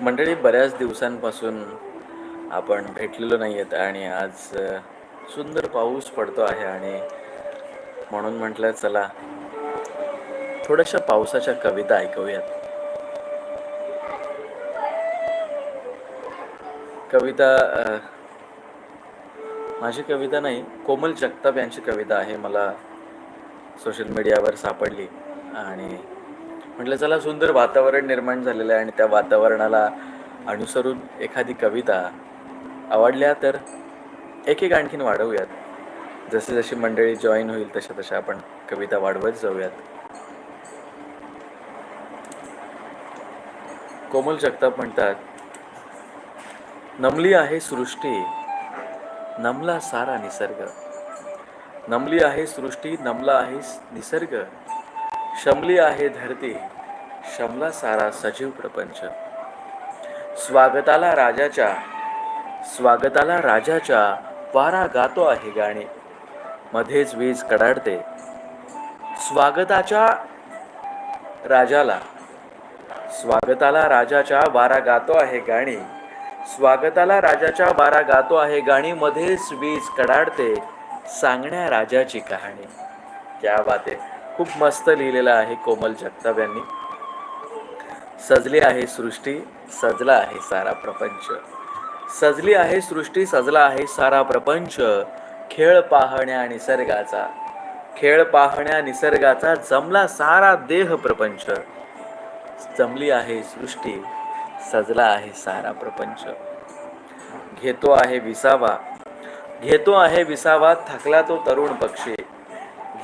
मंडळी बऱ्याच दिवसांपासून आपण भेटलेलो नाही आहेत आणि आज सुंदर पाऊस पडतो आहे आणि म्हणून म्हटलं चला थोड्याशा पावसाच्या कविता ऐकूयात. कविता माझी कविता नाही कोमल जगताप यांची कविता आहे मला सोशल मीडियावर सापडली आणि म्हटलं चला सुंदर वातावरण निर्माण झालेलं आहे आणि त्या वातावरणाला अनुसरून एखादी कविता आवडल्या तर एक एक आणखीन वाढवूयात. जशी जशी मंडळी जॉईन होईल तशा तशा आपण कविता वाढवत जाऊयात. कोमल जगताप म्हणतात नमली आहे सृष्टी नमला सारा निसर्ग. नमली आहे सृष्टी नमला आहे निसर्ग. शमली आहे धरती. शमला सारा सजीव प्रपंच. स्वागताला राजाच्या स्वागताला राजाच्या वारा गातो आहे गाणी. मध्येच वीज कडाडते. स्वागताच्या राजाला स्वागताला राजाच्या वारा गातो आहे गाणी. स्वागताला राजाच्या वारा गातो आहे गाणी मध्येच वीज कडाडते सांगण्या राजाची कहाणी. क्या बात आहे. खूप मस्त लिहिलेलं आहे कोमल जगताप यांनी. सजली आहे सृष्टी सजला आहे सारा प्रपंच. सजली आहे सृष्टी सजला आहे सारा प्रपंच. खेळ पाहण्या निसर्गाचा. खेळ पाहण्या निसर्गाचा जमला सारा देह प्रपंच. जमली आहे सृष्टी सजला आहे सारा प्रपंच. घेतो आहे विसावा. घेतो आहे विसावा थकला तो तरुण पक्षी.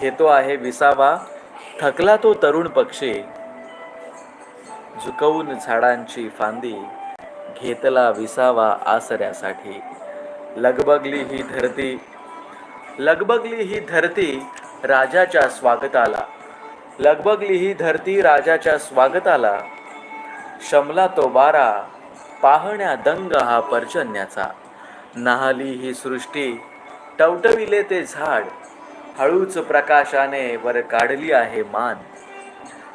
घेतो आहे विसावा थकला तो तरुण पक्षी. झुकवून झाडांची फांदी घेतला विसावा आसऱ्यासाठी. लगबगली ही धरती लगबगली ही धरती राजाच्या स्वागताला. लगबगली ही धरती राजाच्या स्वागताला. शमला तो वारा पाहण्या दंग हा पर्जन्याचा. नाहली ही सृष्टी टवटविले ते झाड. हळूच प्रकाशाने वर काढली आहे मान.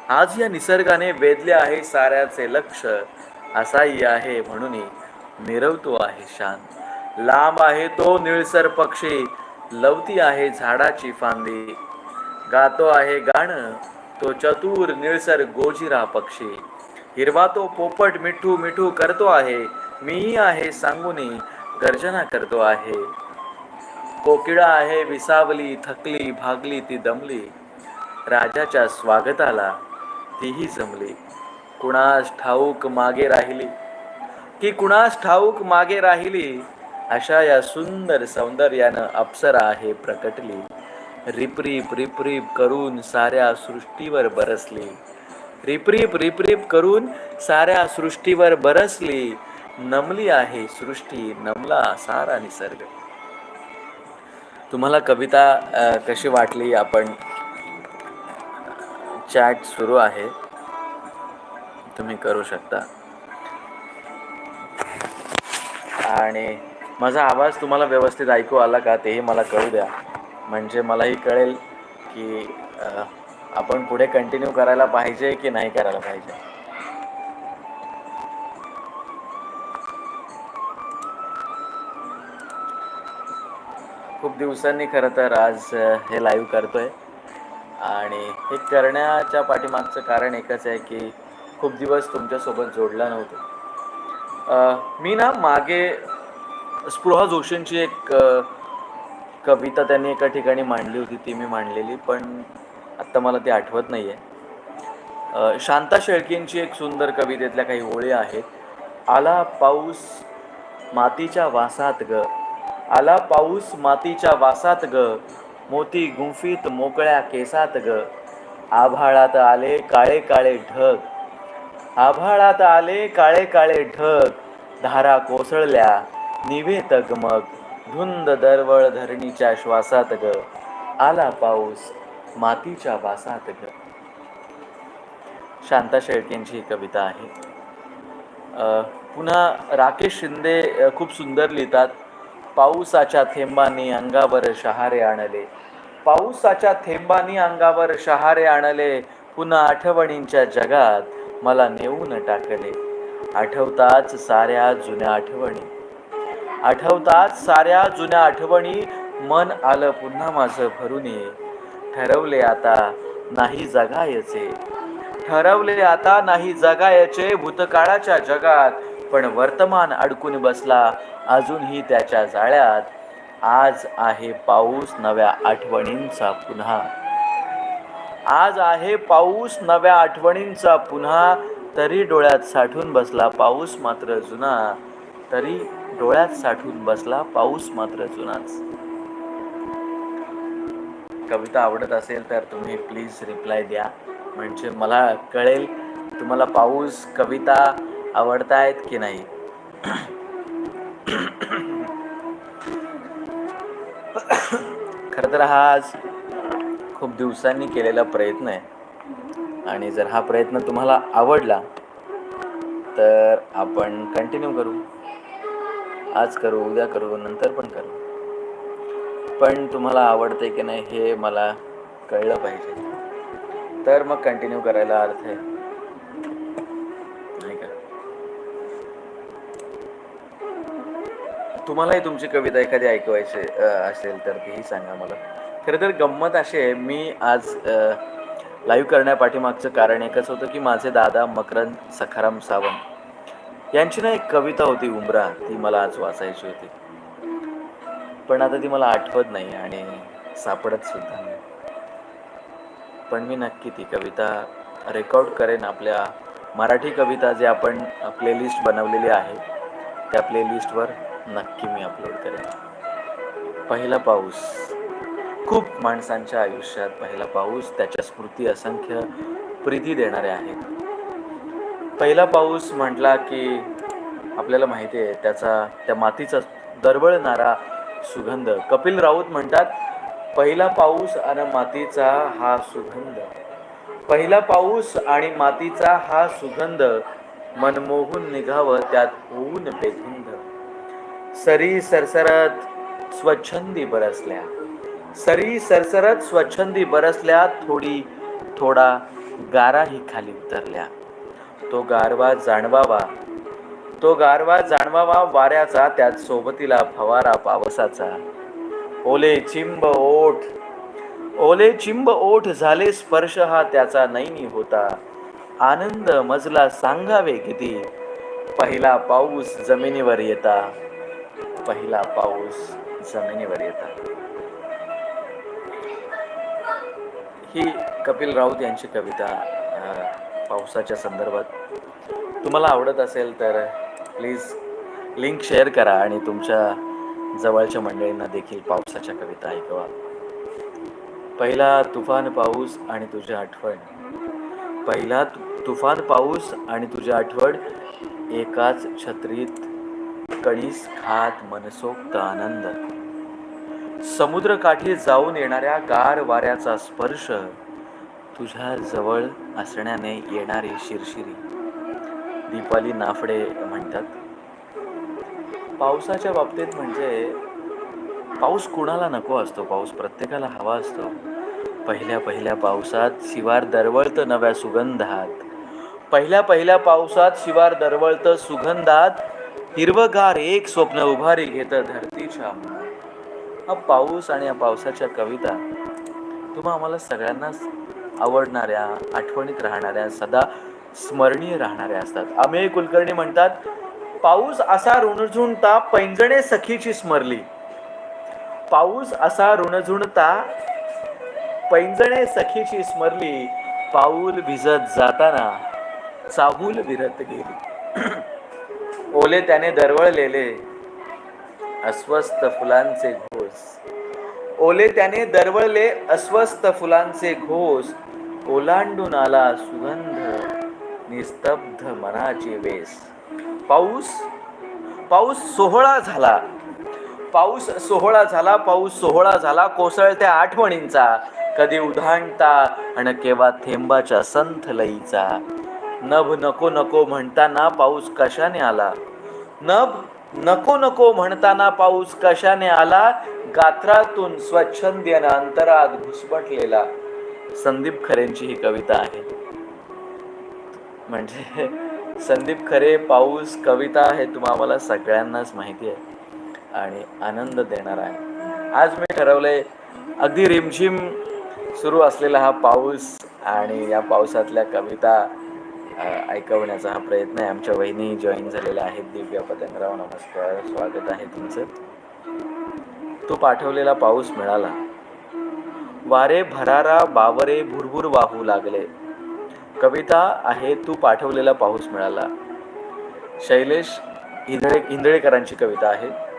आज या निसर्गाने वेधले आहे साऱ्याचे लक्ष. असाही आहे म्हणून मिरवतो आहे शान. लांब आहे तो निळसर पक्षी. लवती आहे झाडाची फांदी. गातो आहे गाणं. तो चतुर निळसर गोजिरा पक्षी. हिरवा तो पोपट मिठू मिठू करतो आहे. मीही आहे सांगूनी गर्जना करतो आहे. कोकिळा आहे विसावली थकली भागली ती दमली. राजाच्या स्वागताला तीही जमली. कुणास ठाऊक मागे राहिली? की कुणास ठाऊक मागे राहिली? अशा या सुंदर सौंदर्यानं अप्सरा आहे प्रकटली. रिपरीप रिपरीप करून साऱ्या सृष्टीवर बरसली. रिपरीप रिपरीप करून साऱ्या सृष्टीवर बरसली. नमली आहे सृष्टी नमला सारा निसर्ग. तुम्हाला कविता कशी वाटली? आपण चॅट सुरू आहे. तुम्ही करू शकता. आणि माझा आवाज तुम्हाला व्यवस्थित ऐकू आला का तेही मला कळू द्या. म्हणजे मलाही कळेल की आपण पुढे कंटिन्यू करायला पाहिजे की नाही करायला पाहिजे? दिवसांनी खरं तर आज हे लाईव्ह करतोय. आणि हे करण्याच्या पाठीमागचं कारण एकच आहे की खूप दिवस तुमच्यासोबत जोडला नव्हतो. मी ना मागे स्पृहा जोशींची एक कविता त्यांनी एका ठिकाणी मांडली होती ती मी मांडलेली पण आत्ता मला ती आठवत नाही आहे शांता शेळकींची एक सुंदर कवितेतल्या काही ओळी आहेत. आला पाऊस मातीच्या वासात ग. आला पाऊस मातीच्या वासात ग. मोती गुंफीत मोकळ्या केसात ग. आभाळात आले काळे काळे ढग. आभाळात आले काळे काळे ढग. धारा कोसळल्या निवे तगमग. धुंद दरवळ धरणीच्या श्वासात ग. आला पाऊस मातीच्या वासात ग. शांता शेळकेंची ही कविता आहे. पुन्हा राकेश शिंदे खूप सुंदर लिहितात. पाऊसाच्या थेंबांनी अंगावर शहारे आणले. पाऊसाच्या थेंबांनी अंगावर शहारे आणले. पुन्हा आठवणींच्या जगात मला नेऊन टाकले. आठवताच साऱ्या जुन्या आठवणी. आठवताच साऱ्या जुन्या आठवणी. मन आलं पुन्हा माझं भरून ये. ठरवले आता नाही जगायचे. ठरवले आता नाही जगायचे. भूतकाळाच्या जगात पण वर्तमान अडकून बसला. अजूनही त्याच्या जाळ्यात आज आहे पाऊस नव्या आठवणींचा पुन्हा. आज आहे पाऊस नव्या आठवणींचा पुन्हा. तरी डोळ्यात साठून बसला पाऊस मात्र जुना. तरी डोळ्यात साठून बसला पाऊस मात्र जुनाच. कविता आवडत असेल तर तुम्ही प्लीज रिप्लाय द्या. म्हणजे मला कळेल तुम्हाला पाऊस कविता आवडतायत की नाही. खरं तर हा आज खूप दिवसांनी केलेला प्रयत्न आहे. आणि जर हा प्रयत्न तुम्हाला आवडला तर आपण कंटिन्यू करू. आज करू उद्या करू नंतर पण करू. पण तुम्हाला आवडते की नाही हे मला कळलं पाहिजे. तर मग कंटिन्यू करायला अर्थ आहे. तुम्हालाही तुमची कविता एखादी ऐकवायची असेल तर तीही सांगा मला. खरं तर गंमत अशी आहे मी आज लाईव्ह करण्यापाठीमागचं कारण एकच होतं की माझे दादा मकरंद सखाराम सावंत यांची ना एक कविता होती उमरा ती मला आज वाचायची होती. पण आता ती मला आठवत नाही आणि सापडत सुद्धा नाही. पण मी नक्की ती कविता रेकॉर्ड करेन. आपल्या मराठी कविता जे आपण प्लेलिस्ट बनवलेली आहे त्या प्लेलिस्टवर नक्की मी अपलोड करेन. पहिला पाऊस. खूप माणसांच्या आयुष्यात पहिला पाऊस त्याच्या स्मृती असंख्य प्रीती देणारे आहेत. पहिला पाऊस म्हटला की आपल्याला माहिती आहे त्याचा त्या मातीचा दरवळणारा सुगंध. कपिल राऊत म्हणतात पहिला पाऊस आणि मातीचा हा सुगंध. पहिला पाऊस आणि मातीचा हा सुगंध मनमोहून निघावं त्यात होऊन बेधुंद सरी सरसरत स्वच्छंदी बरसल्या. सरी सरसरत स्वच्छंदी बरसल्या थोडी थोडा गाराही खाली उतरल्या. तो गारवा जाणवावा तो गारवा जाणवावा वाऱ्याचा त्यात सोबतीला फवारा पावसाचा. ओले चिंब ओठ ओले चिंब ओठ झाले स्पर्श हा त्याचा नैनी होता. आनंद मजला सांगावे किती पहिला पाऊस जमिनीवर येता. पहिला पाऊस जमिनीवर येता. ही कपिल राऊत यांची कविता पावसाच्या संदर्भात. तुम्हाला आवडत असेल तर प्लीज लिंक शेअर करा आणि तुमच्या जवळच्या मंडळींना देखील पावसाच्या कविता ऐकवा. पहिला तुफान पाऊस आणि तुझी आठवण. पहिला तुफान पाऊस आणि तुझी आठवण एकाच छत्रीत कणीस खात मनसोक्त आनंद. समुद्रकाठी जाऊन येणाऱ्या गार वाऱ्याचा स्पर्श तुझ्या जवळ असण्याने येणारी शिरशिरी. दीपाली नाफडे म्हणतात पावसाच्या बाबतीत म्हणजे पाऊस कुणाला नको असतो? पाऊस प्रत्येकाला हवा असतो. पहिल्या पहिल्या पावसात शिवार दरवळतं नव्या सुगंधात. पहिल्या पहिल्या पावसात शिवार दरवळतं सुगंधात हिरवगार एक स्वप्न उभारी घेतं धरतीच्या. हा पाऊस आणि या पावसाच्या कविता तुम्हा आम्हाला सगळ्यांनाच आवडणाऱ्या आठवणीत राहणाऱ्या सदा स्मरणीय राहणाऱ्या असतात. अमेय कुलकर्णी म्हणतात पाऊस असा ऋणझुणता पैंजणे सखीची स्मरली. पाऊस असा ऋणझुणता पैंजणे सखीची स्मरली. पाऊल भिजत जाताना चाहूल विरत गेली. ओले त्याने दरवळलेले अस्वस्थ फुलांचे घोस ओले त्याने दरवळले अस्वस्थ फुलांचे घोष. ओलांडून आला सुगंध निस्तब्ध मनाची वेस पाऊस पाऊस सोहळा झाला. पाऊस सोहळा झाला पाऊस सोहळा झाला कोसळत्या आठवणींचा. कधी उधाणता आणि केव्हा थेंबाच्या संथ लईचा. नभ नको नको म्हणताना पाऊस कशाने आला? नभ नको नको म्हणताना पाऊस कशाने आला? गात्रातून स्वच्छंद्यानं अंतरात घुसमटलेला संदीप खरेंची ही कविता आहे. म्हणजे संदीप खरे पाऊस कविता हे तुम्हाला सगळ्यांनाच माहिती आहे आणि आनंद देणार आहे. आज मी ठरवलंय अगदी रिमझिम सुरू असलेला हा पाऊस आणि या पावसातल्या कविता ऐकवण्याचा हा प्रयत्न आहे. आमच्या वहिनी जॉईन झालेल्या आहेत. दिव्या पतंगराव नमस्कार. स्वागत आहे तुमचं. तो पाठवलेला पाऊस मिळाला. वारे भरारा बावरे भुरभुर वाहू लागले. कविता आहे तू पाठवलेला पाऊस मिळाला. शैलेश इंदळे इंदळेकरांची कविता आहे.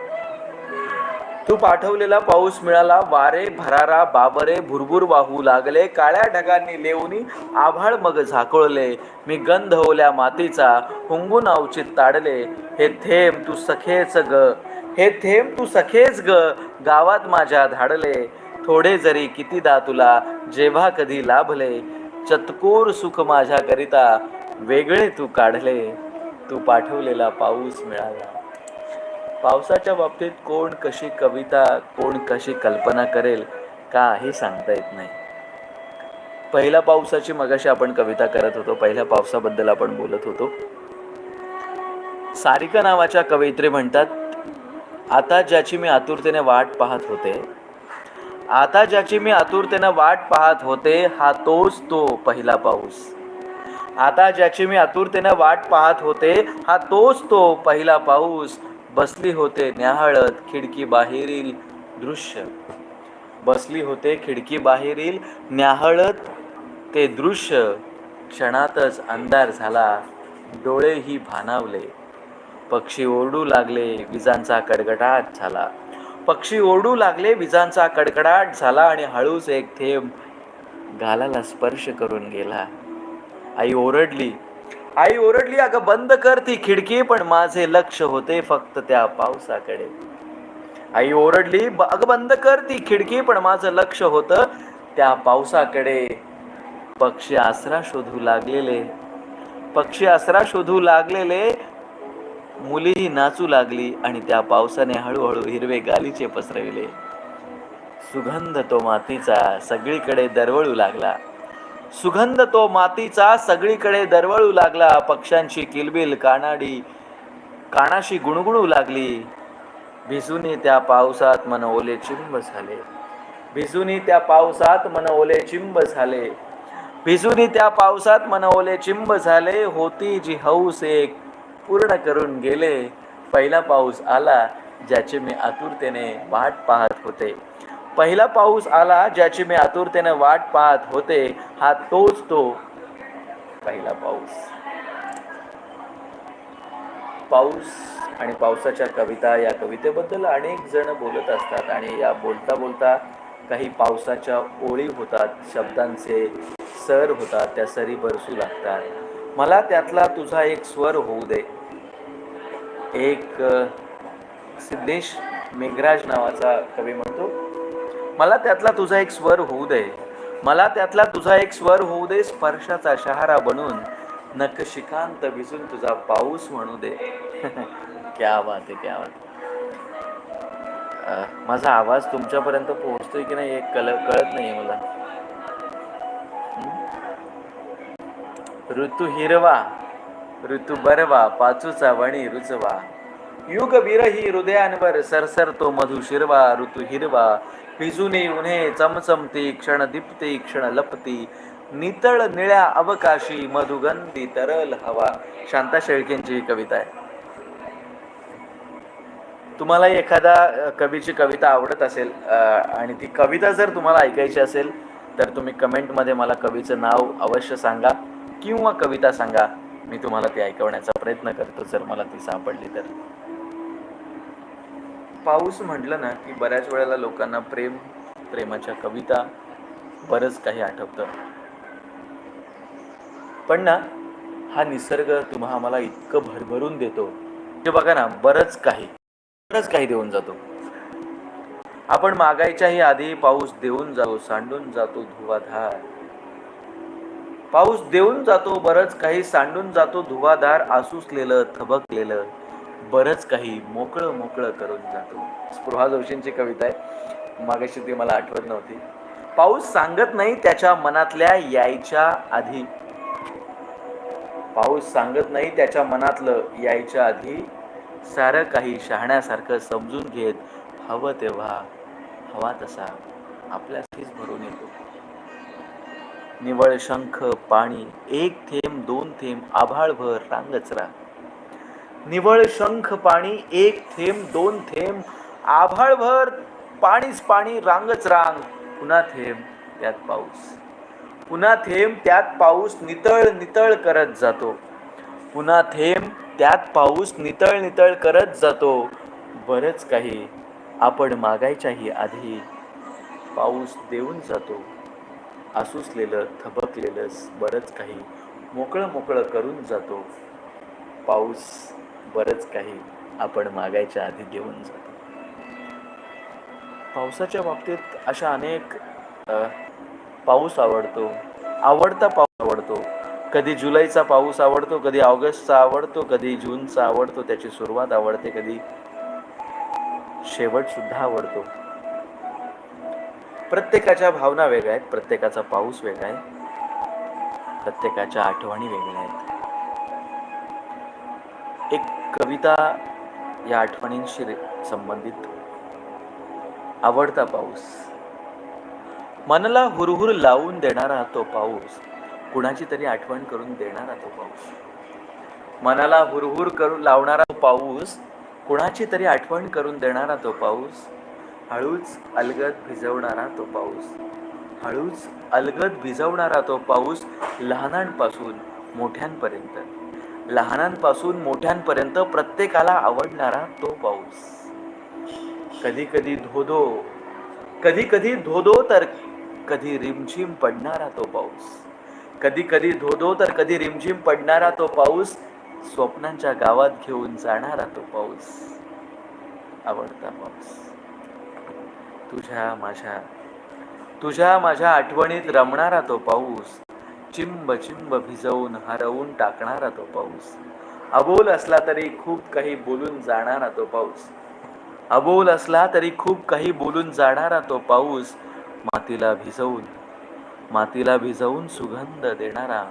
तू पाठवलेला पाऊस मिळाला वारे भरारा बाबरे भुरभुर वाहू लागले काळ्या ढगांनी लेवनी आभाळ मग झाकोळले मी गंध ओल्या मातीचा हुंगून अवचित ताडले हे थेंब तू सखेच ग हे थेंब तू सखेच ग गावात माझ्या धाडले थोडे जरी कितीदा तुला जेव्हा कधी लाभले चतकोर सुख माझ्याकरिता वेगळे तू काढले तू पाठवलेला पाऊस मिळाला. पावसाच्या बाबतीत कोण कशी कविता कोण कशी कल्पना करेल का हे सांगता येत नाही. पहिल्या पावसाची मगाशी आपण कविता करत होतो पहिल्या पावसाबद्दल आपण बोलत होतो. सारिका नावाच्या कवयित्री म्हणतात आता ज्याची मी आतुरतेने वाट पाहत होते आता ज्याची मी आतुरतेने वाट पाहत होते हा तोच तो पहिला पाऊस. आता ज्याची मी आतुरतेने वाट पाहत होते हा तोच तो पहिला पाऊस बसली होते न्याहाळत खिडकी बाहेरील दृश्य. बसली होते खिडकी बाहेरील न्याहाळत ते दृश्य. क्षणातच अंधार झाला. डोळेही भानावले. पक्षी ओरडू लागले विजांचा कडकडाट झाला. पक्षी ओरडू लागले विजांचा कडकडाट झाला आणि हळूच एक थेंब गालाला स्पर्श करून गेला. आई ओरडली आई ओरडली अगं बंद कर ती खिडकी पण माझे लक्ष होते फक्त त्या पावसाकडे. आई ओरडली अगं बंद कर ती खिडकी पण माझं लक्ष होतं त्या पावसाकडे. पक्षी आसरा शोधू लागलेले. पक्षी आसरा शोधू लागलेले. मुलीही नाचू लागली आणि त्या पावसाने हळूहळू हिरवे गालीचे पसरविले. सुगंध तो मातीचा सगळीकडे दरवळू लागला. सुगंध तो मातीचा सगळीकडे दरवळू लागला. पक्ष्यांची किलबिल कानाडी कानाशी गुणगुणू लागली. भिजूनी त्या पावसात मन ओले चिंब झाले. भिजूनी त्या पावसात मन ओले चिंब झाले. भिजूनी त्या पावसात मन ओले चिंब झाले. होती जी हौस एक पूर्ण करून गेले. पहिला पाऊस आला ज्याची मी आतुरतेने वाट पाहत होते. पहिला पाऊस आला ज्याची मी आतुरतेने वाट पाहत होते हा तोच तो पहिला पाऊस. पाऊस आणि पावसाच्या कविता या कवितेबद्दल अनेक जण बोलत असतात आणि या बोलता बोलता काही पावसाच्या ओळी होतात शब्दांचे सर होतात त्या सरी बरसू लागतात. मला त्यातला तुझा एक स्वर होऊ दे. एक सिद्धेश मेघराज नावाचा कवी म्हणतो. मला त्यातला तुझा एक स्वर होऊ दे. मला त्यातला तुझा एक स्वर होऊ दे स्पर्शाचा शहारा बनून. नखशिखांत भिजून तुझा पाऊस म्हणू दे. क्या बात आहे क्या बात माझा आवाज तुमच्यापर्यंत पोहोचतोय की नाही हे कल कळत नाहीये मला. ऋतू हिरवा ऋतू बरवा पाचूचा वणी रुचवा युग विरही हृदयांवर सरसरतो मधु शिरवा ऋतू हिरवा भिजूनी उन्हे चमचमती क्षण दीप्ती क्षण लपती नितळ निळ्या अवकाशी मधुगंधी तरल हवा. शांता शेळकेंची ही कविता आहे. तुम्हाला एखादा कवीची कविता आवडत असेल आणि ती कविता जर तुम्हाला ऐकायची असेल तर तुम्ही कमेंटमध्ये मला कवीचं नाव अवश्य सांगा किंवा कविता सांगा. मी तुम्हाला ती ऐकवण्याचा प्रयत्न करतो जर मला ती सापडली तर. पाऊस म्हटलं ना की बऱ्याच वेळेला लोकांना प्रेम प्रेमाच्या कविता बरंच काही आठवतं. पण ना हा निसर्ग तुम्हा आम्हाला इतकं भरभरून देतो ते बघा ना बरंच काही बरंच काही देऊन जातो. आपण मागायच्याही आधी पाऊस देऊन जातो सांडून जातो धुवाधार. पाऊस देऊन जातो बरंच काही सांडून जातो धुवाधार आसुसलेलं थबकलेलं. बरंच काही मोकळं मोकळं करून जातो. स्पृहा जोशींची कविता आहे. मागाशी ती मला आठवत नव्हती. पाऊस सांगत नाही त्याच्या मनातल्या यायच्या आधी. पाऊस सांगत नाही त्याच्या मनातलं यायच्या आधी. सारं काही शहाण्यासारखं समजून घेत हवं तेव्हा हवा तसा आपल्यासाठीच भरून येतो. निवळ शंख पाणी एक थेंब दोन थेंब आभाळभर रांगचरा निवळ शंख पाणी एक थेंब दोन थेंब आभाळभर पाणीच पाणी रांगच रांग पुन्हा थेंब त्यात पाऊस. पुन्हा थेंब त्यात पाऊस नितळ नितळ करत जातो. पुन्हा थेंब त्यात पाऊस नितळ नितळ करत जातो. बरंच काही आपण मागायच्याही आधी पाऊस देऊन जातो. आसुसलेलं थबकलेलं बरंच काही मोकळं मोकळं करून जातो. पाऊस बरंच काही आपण मागायच्या आधी देऊन जातो पावसाच्या बाबतीत अशा अनेक पाऊस आवडतो. आवडता पाऊस आवडतो. कधी जुलैचा पाऊस आवडतो कधी ऑगस्टचा आवडतो कधी जूनचा आवडतो त्याची सुरुवात आवडते कधी शेवट सुद्धा आवडतो. प्रत्येकाच्या भावना वेगळ्या आहेत प्रत्येकाचा पाऊस वेगळा आहे प्रत्येकाच्या आठवणी वेगळ्या आहेत. एक कविता या आठवणींशी संबंधित. आवडता पाऊस. मनाला हुरहुर लावून देणारा तो पाऊस. कुणाची तरी आठवण करून देणारा तो पाऊस. मनाला हुरहुर करून लावणारा तो पाऊस. कुणाची तरी आठवण करून देणारा तो पाऊस. हळूच अलगद भिजवणारा तो पाऊस. हळूच अलगद भिजवणारा तो पाऊस लहानांपासून मोठ्यांपर्यंत. लहानांपासून मोठ्यांपर्यंत प्रत्येकाला आवडणारा तो पाऊस. कधी कधी धोधो कधी कधी धोधो तर कधी रिमझिम पडणारा तो पाऊस. कधी कधी धोधो तर कधी रिमझिम पडणारा तो पाऊस. स्वप्नांच्या गावात घेऊन जाणारा तो पाऊस. आवडता पाऊस. तुझ्या माझ्या तुझ्या माझ्या आठवणीत रमणारा तो पाऊस. चिंब चिंब भिजवून हरवून टाकणारा तो पाऊस. अबोल असला तरी खूप काही बोलून जाणारा तो पाऊस. अबोल असला तरी खूप काही बोलून जाणारा तो पाऊस मातीला भिजवून मातीला भिजवून सुगंध देणारा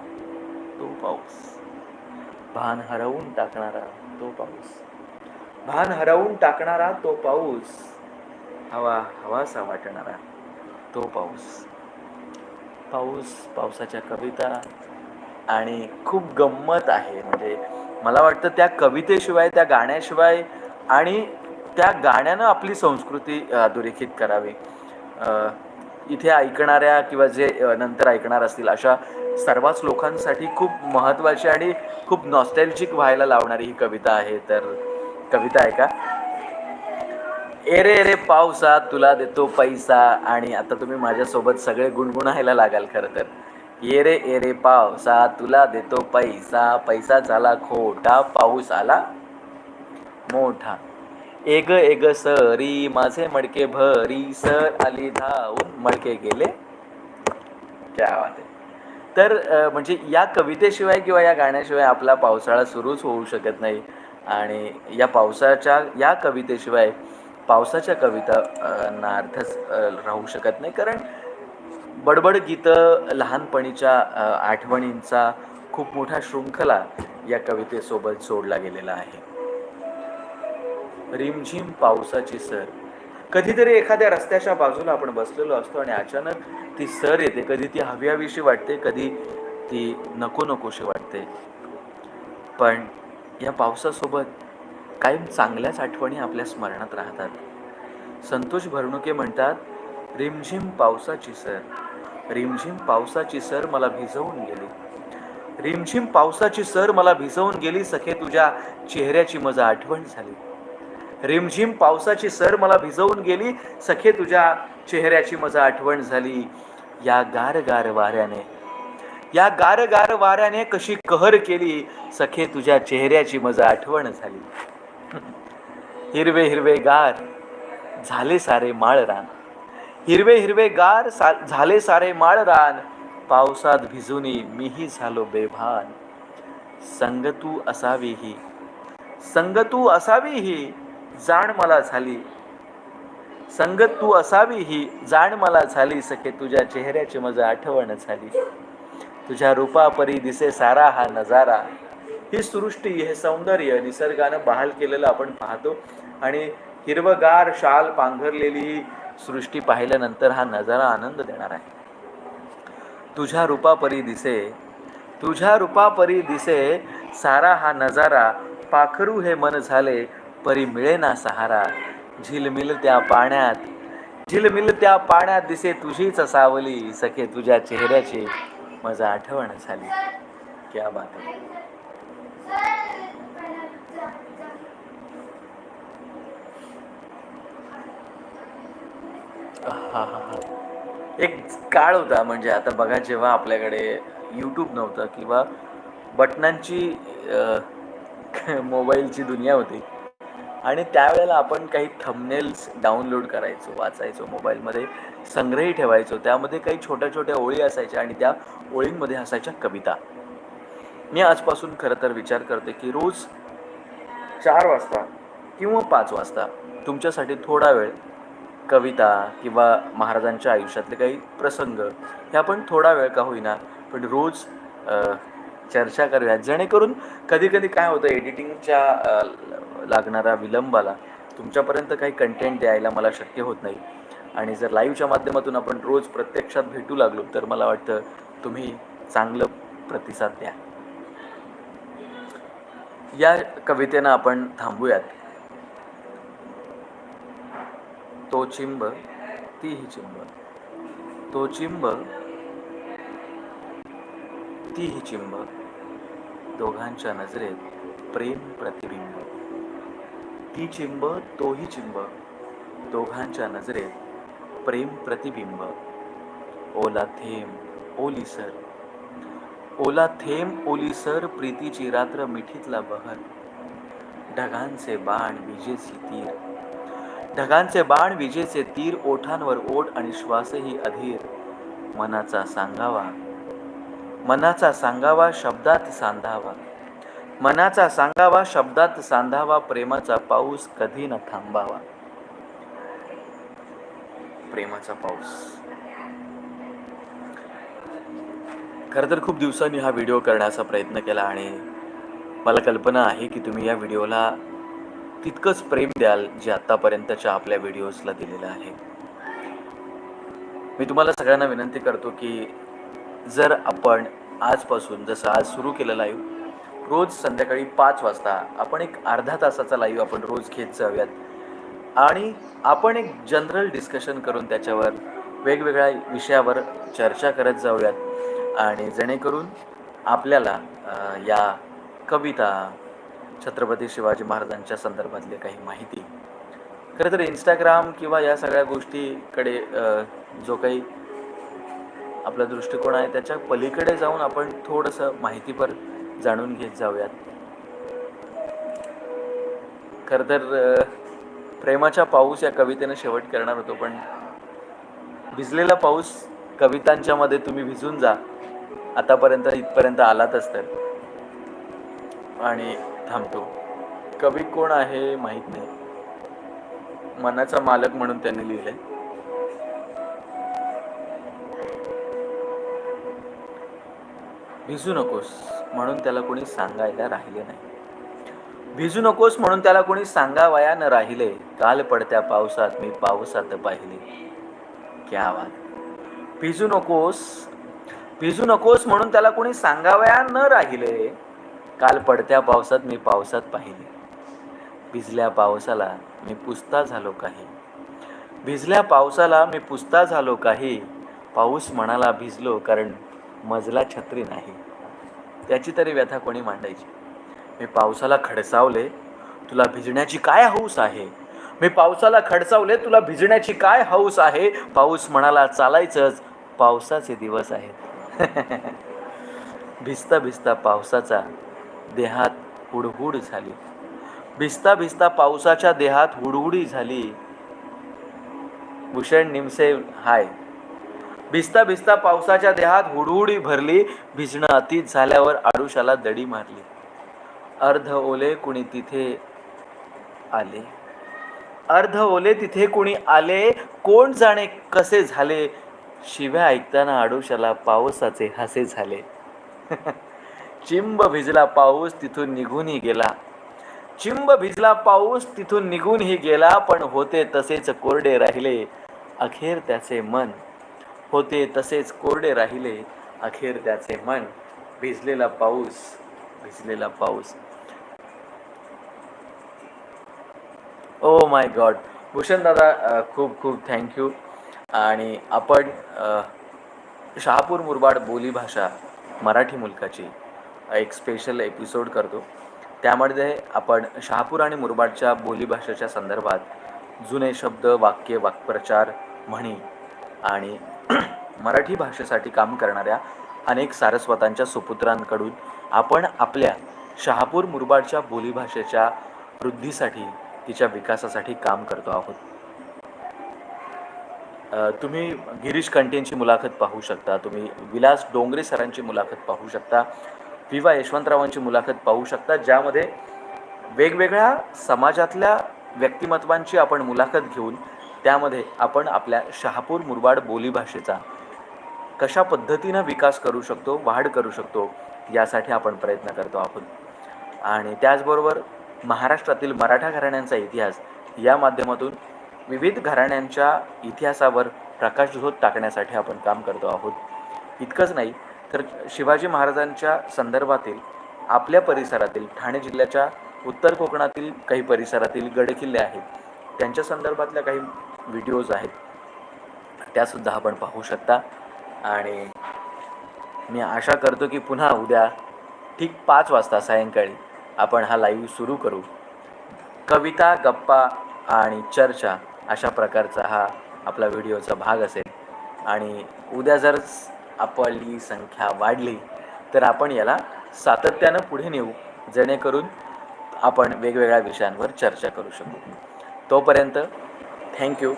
तो पाऊस. भान हरवून टाकणारा तो पाऊस. भान हरवून टाकणारा तो पाऊस. हवा हवासा वाटणारा तो पाऊस. पाऊस पावसाच्या कविता आणि खूप गंमत आहे. म्हणजे मला वाटतं त्या कवितेशिवाय त्या गाण्याशिवाय आणि त्या गाण्यानं आपली संस्कृती अधोरेखित करावी. इथे ऐकणाऱ्या किंवा जे नंतर ऐकणार असतील अशा सर्वच लोकांसाठी खूप महत्त्वाची आणि खूप नॉस्टॅल्जिक व्हायला लावणारी ही कविता आहे. तर कविता आहे का? एरे एरे पावसा तुला देतो पैसा. आणि आता तुम्ही माझ्यासोबत सगळे गुणगुणायला लागाल खरं तर. एरे एरे पावसा तुला देतो पैसा. पैसा झाला खोटा पाऊस आला मोठा. एग एग सरी माझे मडके भरी. सर आली धावून मडके गेले. क्या बात आहे. तर म्हणजे या कवितेशिवाय किंवा या गाण्याशिवाय आपला पावसाळा सुरूच होऊ शकत नाही. आणि या पावसाच्या या कवितेशिवाय पावसाच्या कविता ना अर्थच राहू शकत नाही. कारण बडबड गीतं लहानपणीच्या आठवणींचा खूप मोठा शृंखला या कवितेसोबत जोडला गेलेला आहे. रिमझिम पावसाची सर. कधीतरी एखाद्या रस्त्याच्या बाजूला आपण बसलेलो असतो आणि अचानक ती सर येते. कधी ती हवी हवीशी वाटते कधी ती नको नकोशी वाटते. पण या पावसासोबत कायम चांगल्याच आठवणी आपल्या स्मरणात राहतात. संतोष भरणुके म्हणतात रिमझिम पावसाची सर. रिमझिम पावसाची सर मला भिजवून गेली. रिमझिम पावसाची सर मला भिजवून गेली सखे तुझ्या चेहऱ्याची मजा आठवण झाली. रिमझिम पावसाची सर मला भिजवून गेली सखे तुझ्या चेहऱ्याची मजा आठवण झाली. या गार गार वाऱ्याने. या गार गार वाऱ्याने कशी कहर केली सखे तुझ्या चेहऱ्याची मजा आठवण झाली. हिरवे हिरवे गार झाले सारे माळ रान हिरवे हिरवे गार सा झाले सारे माळ रान पावसात भिजूनी मीही झालो बेभान. संग तू असावी ही संग तू असावी ही जाण मला झाली. संगत तू असावी ही जाण मला झाली. सखे तुझ्या चेहऱ्याची मजा आठवण झाली. तुझ्या रूपापरी दिसे सारा हा नजारा. ही सृष्टी हे सौंदर्य निसर्गानं बहाल केलेलं आपण पाहतो. आणि हिरवगार शाल पांघरलेली ही सृष्टी पाहिल्यानंतर हा नजारा आनंद देणार आहे. तुझ्या रूपापरी दिसे तुझ्या रूपापरी दिसे सारा हा नजारा पाखरू हे मन झाले परी मिळेना सहारा. झिलमिल त्या पाण्यात झिलमिल त्या पाण्यात दिसे तुझीच सावली सखे तुझ्या चेहऱ्याची मजा आठवण झाली. क्या बात आहे. हां हां हां. एक काळ होता म्हणजे आता बघा जेव्हा आपल्याकडे यूट्यूब नव्हतं किंवा बटनांची मोबाईलची दुनिया होती. आणि त्यावेळेला आपण काही थंबनेल्स डाउनलोड करायचो वाचायचो मोबाईलमध्ये संग्रही ठेवायचो. त्यामध्ये काही छोट्या छोट्या ओळी असायच्या आणि त्या ओळींमध्ये असायच्या कविता. मी आजपासून खरं तर विचार करते की रोज चार वाजता किंवा पाच वाजता तुमच्यासाठी थोडा वेळ कविता किंवा महाराजांच्या आयुष्यातले काही प्रसंग हे आपण थोडा वेळ का होईना पण रोज चर्चा करूयात जेणेकरून कधी कधी काय होतं एडिटिंगच्या लागणाऱ्या विलंबाला तुमच्यापर्यंत काही कंटेंट द्यायला मला शक्य होत नाही. आणि जर लाईव्हच्या माध्यमातून आपण रोज प्रत्यक्षात भेटू लागलो तर मला वाटतं तुम्ही चांगलं प्रतिसाद द्या. या कवितेनं आपण थांबूयात. तो चिंब तीही चिंब. तो चिंब तीही चिंब. दोघांच्या नजरेत प्रेम प्रतिबिंब. ती चिंब तोही चिंब. दोघांच्या नजरेत प्रेम प्रतिबिंब. ओला थेंब ओलीसर ओला थेंब ओलीसर प्रीतीची रात्र मिठीतला बहर. ढगांचे बाण विजेची तीर. ढगांचे बाण विजेचे तीर ओठांवर ओठ आणि श्वासही अधीर. मनाचा सांगावा. मनाचा सांगावा शब्दात सांधावा. मनाचा सांगावा शब्दात सांधावा प्रेमाचा पाऊस कधी न थांबावा. प्रेमाचा पाऊस. खरं तर खूप दिवसांनी हा व्हिडिओ करण्याचा प्रयत्न केला आणि मला कल्पना आहे की तुम्ही या व्हिडिओला तितकंच प्रेम द्याल जे आत्तापर्यंतच्या आपल्या व्हिडिओजला दिलेलं आहे. मी तुम्हाला सगळ्यांना विनंती करतो की जर आपण आजपासून जसं आज सुरू केलं लाईव्ह रोज संध्याकाळी पाच वाजता आपण एक अर्धा तासाचा लाईव्ह आपण रोज घेत जाऊयात. आणि आपण एक जनरल डिस्कशन करून त्याच्यावर वेगवेगळ्या विषयावर चर्चा करत जाऊयात. आणि जेणेकरून आपल्याला या कविता छत्रपती शिवाजी महाराजांच्या संदर्भातली काही माहिती. खरं तर इंस्टाग्राम किंवा या सगळ्या गोष्टीकडे जो काही आपला दृष्टिकोन आहे त्याच्या पलीकडे जाऊन आपण थोडंसं माहितीपर जाणून घेत जाऊयात. खरं तर प्रेमाच्या पाऊस या कवितेनं शेवट करणार होतो पण भिजलेला पाऊस कवितांच्या मध्ये तुम्ही भिजून जा. आतापर्यंत इथपर्यंत आलातच तर. आणि थांबतो. कवी कोण आहे माहीत नाही. मनाचा मालक म्हणून त्यांनी लिहिलंय. भिजू नकोस म्हणून त्याला कोणी सांगायला राहिले नाही. भिजू नकोस म्हणून त्याला कोणी सांगावया न राहिले. काल पडत्या पावसात मी पावसात पाहिले. क्या बात. भिजू नकोस भिजू नकोस म्हणून त्याला कोणी सांगावया न राहिले. काल पडत्या पावसात मी पावसात पाहिले. भिजल्या पावसाला मी पुसता झालो काही. भिजल्या पावसाला मी पुसता झालो काही. पाऊस म्हणाला भिजलो कारण मजला छत्री नाही. त्याची तरी व्यथा कोणी मांडायची? मी पावसाला खडसावले तुला भिजण्याची काय हौस आहे? मी पावसाला खडसावले तुला भिजण्याची काय हौस आहे? पाऊस म्हणाला चालायचंच पावसाचे दिवस आहेत. भिजता भिजता पावसाचा देहात हुडहुड झाली. भिजता भिजता पावसाच्या देहात हुडहुडी झाली. भूषण निमसे हाय. भिजता भिजता पावसाच्या देहात हुडहुडी भरली भिजणं अतीत झाल्यावर आडुशाला दडी मारली. अर्ध ओले कुणी तिथे आले? अर्ध ओले तिथे कुणी आले? कोण जाणे कसे झाले? शिव्या ऐकताना आडुशाला पावसाचे हसे झाले. चिंब भिजला पाऊस तिथून निघूनही गेला. चिंब भिजला पाऊस तिथून निघूनही गेला पण होते तसेच कोरडे राहिले अखेर त्याचे मन. होते तसेच कोरडे राहिले अखेर त्याचे मन. भिजलेला पाऊस भिजलेला पाऊस. ओ माय गॉड भूषण दादा खूप खूप थँक्यू आणि आपण शहापूर मुरबाड बोलीभाषा मराठी मुलकाची एक स्पेशल एपिसोड करतो. त्यामध्ये आपण शहापूर आणि मुरबाडच्या बोलीभाषेच्या संदर्भात जुने शब्द वाक्य वाक्प्रचार म्हणी आणि मराठी भाषेसाठी काम करणाऱ्या अनेक सारस्वतांच्या सुपुत्रांकडून आपण आपल्या शहापूर मुरबाडच्या बोलीभाषेच्या वृद्धीसाठी तिच्या विकासासाठी काम करतो आहोत. तुम्ही गिरीश कंटेंची मुलाखत पाहू शकता तुम्ही विलास डोंगरे सरांची मुलाखत पाहू शकता वि वा यशवंतरावांची मुलाखत पाहू शकता ज्यामध्ये वेगवेगळ्या समाजातल्या व्यक्तिमत्वांची आपण मुलाखत घेऊन त्यामध्ये आपण आपल्या शहापूर मुरबाड बोलीभाषेचा कशा पद्धतीनं विकास करू शकतो वाढ करू शकतो यासाठी आपण प्रयत्न करतो आहोत. आणि त्याचबरोबर महाराष्ट्रातील मराठा घराण्यांचा इतिहास या माध्यमातून विविध घराण्यांच्या इतिहासावर प्रकाशझोत टाकण्यासाठी आपण काम करतो आहोत. इतकंच नाही तर शिवाजी महाराजांच्या संदर्भातील आपल्या परिसरातील ठाणे जिल्ह्याच्या उत्तर कोकणातील काही परिसरातील गडकिल्ले आहेत. त्यांच्या संदर्भातल्या काही व्हिडिओज आहेत. त्यासुद्धा आपण पाहू शकता. आणि मी आशा करतो की पुन्हा उद्या ठीक पाच वाजता सायंकाळी आपण हा लाईव्ह सुरू करू. कविता गप्पा आणि चर्चा अशा प्रकारचा हा आपला व्हिडिओचा भाग असेल. आणि उद्या जर आपली संख्या वाढली तर आपण याला सातत्यानं पुढे नेऊ जेणेकरून आपण वेगवेगळ्या विषयांवर चर्चा करू शकू. तोपर्यंत थँक्यू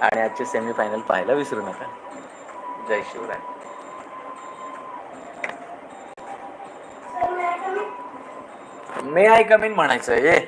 आणि आजचे सेमीफायनल पाहायला विसरू नका. जय शिवराय. मे आय कमीन म्हणायचं ए